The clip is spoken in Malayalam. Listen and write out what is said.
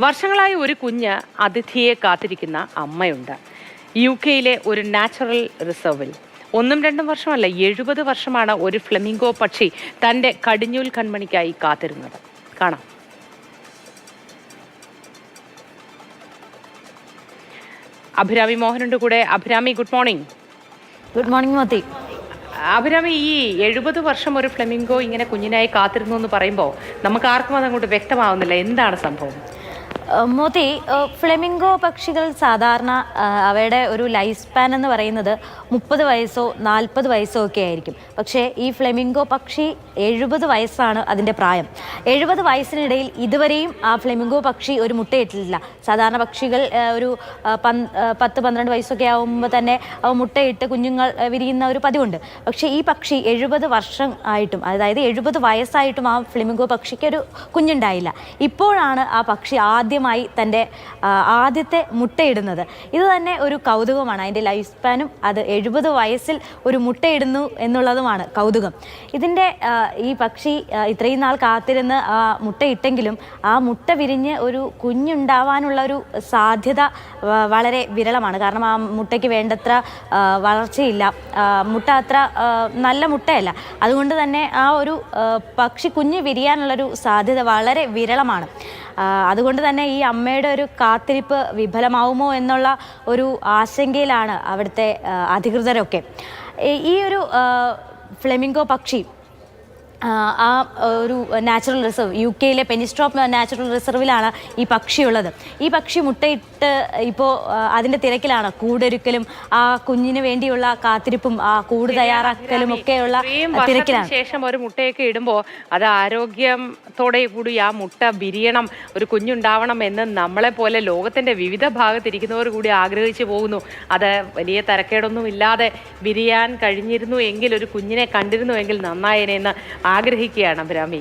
വർഷങ്ങളായി ഒരു കുഞ്ഞ് അതിഥിയെ കാത്തിരിക്കുന്ന അമ്മയുണ്ട്. യു കെയിലെ ഒരു നാച്ചുറൽ റിസർവിൽ. ഒന്നും രണ്ടും വർഷമല്ല എഴുപത് വർഷമാണ് ഒരു ഫ്ലെമിംഗോ പക്ഷി തന്റെ കടിഞ്ഞൂൽ കൺമണിക്കായി കാത്തിരുന്നത്. കാണാം. അഭിരാമി മോഹനുണ്ട് കൂടെ. Abhirami good morning. Good morning Moti. Abhirami ഈ എഴുപത് വർഷം ഒരു ഫ്ലെമിംഗോ ഇങ്ങനെ കുഞ്ഞിനായി കാത്തിരുന്നു എന്ന് പറയുമ്പോൾ നമുക്ക് ആർക്കും അതങ്ങോട്ട് വ്യക്തമാവുന്നില്ല. എന്താണ് സംഭവം? മോത്തി ഫ്ലെമിംഗോ പക്ഷികൾ സാധാരണ അവയുടെ ഒരു ലൈഫ് സ്പാൻ എന്ന് പറയുന്നത് മുപ്പത് വയസ്സോ നാൽപ്പത് വയസ്സോ ഒക്കെ ആയിരിക്കും. പക്ഷേ ഈ ഫ്ലെമിംഗോ പക്ഷി എഴുപത് വയസ്സാണ് അതിന്റെ പ്രായം. എഴുപത് വയസ്സിനിടയിൽ ഇതുവരെയും ആ ഫ്ലെമിംഗോ പക്ഷി ഒരു മുട്ടയിട്ടില്ല സാധാരണ പക്ഷികൾ ഒരു പത്ത് പന്ത്രണ്ട് വയസ്സൊക്കെ ആകുമ്പോൾ തന്നെ അവ മുട്ടയിട്ട് കുഞ്ഞുങ്ങൾ വിരിയുന്ന ഒരു പതിവുണ്ട്. പക്ഷേ ഈ പക്ഷി എഴുപത് വർഷം ആയിട്ടും അതായത് എഴുപത് വയസ്സായിട്ടും ആ ഫ്ലെമിംഗോ പക്ഷിക്ക് ഒരു കുഞ്ഞുണ്ടായില്ല. ഇപ്പോഴാണ് ആ പക്ഷി ആദ്യമായി തന്റെ ആദ്യത്തെ മുട്ടയിടുന്നത്. ഇത് തന്നെ ഒരു കൗതുകമാണ്. അതിന്റെ ലൈഫ് സ്പാനും അത് എഴുപത് വയസ്സിൽ ഒരു മുട്ടയിടുന്നു എന്നുള്ളതുമാണ് കൗതുകം. ഇതിന്റെ ഈ പക്ഷി ഇത്രയും നാൾ കാത്തിരുന്ന് ആ മുട്ടയിട്ടെങ്കിലും ആ മുട്ട വിരിഞ്ഞ് ഒരു കുഞ്ഞുണ്ടാവാനുള്ള ഒരു സാധ്യത വളരെ വിരളമാണ്. കാരണം ആ മുട്ടയ്ക്ക് വേണ്ടത്ര വളർച്ചയില്ല. മുട്ട അത്ര നല്ല മുട്ടയല്ല. അതുകൊണ്ട് തന്നെ ആ ഒരു പക്ഷി കുഞ്ഞ് വിരിയാനുള്ളൊരു സാധ്യത വളരെ വിരളമാണ്. അതുകൊണ്ട് തന്നെ അമ്മയുടെ ഒരു കാത്തിരിപ്പ് വിഫലമാവുമോ എന്നുള്ള ഒരു ആശങ്കയിലാണ് അവിടുത്തെ അധികൃതരൊക്കെ. ഈ- ഈ ഒരു ഫ്ലെമിംഗോ പക്ഷി ആ, ഒരു നാച്ചുറൽ റിസർവ് യു കെയിലെ പെനിസ്ട്രോപ്പ് നാച്ചുറൽ റിസർവിലാണ് ഈ പക്ഷിയുള്ളത്. ഈ പക്ഷി മുട്ടയിട്ട് ഇപ്പോൾ അതിന്റെ തിരക്കിലാണ്. കൂടൊരുക്കലും ആ കുഞ്ഞിന് വേണ്ടിയുള്ള കാത്തിരിപ്പും ആ കൂട് തയ്യാറാക്കലും ഒക്കെയുള്ള തിരക്കിലാണ്. ശേഷം ഒരു മുട്ടയൊക്കെ ഇടുമ്പോൾ അത് ആരോഗ്യത്തോടെ കൂടി ആ മുട്ട വിരിയണം ഒരു കുഞ്ഞുണ്ടാവണം എന്ന് നമ്മളെ പോലെ ലോകത്തിന്റെ വിവിധ ഭാഗത്തിരിക്കുന്നവർ കൂടി ആഗ്രഹിച്ചു പോകുന്നു. അത് വലിയ തരക്കേടൊന്നും ഇല്ലാതെ വിരിയാൻ കഴിഞ്ഞിരുന്നു എങ്കിൽ ഒരു കുഞ്ഞിനെ കണ്ടിരുന്നു എങ്കിൽ നന്നായേനെ എന്ന് ആഗ്രഹിക്കുകയാണ് അഭിരാമി.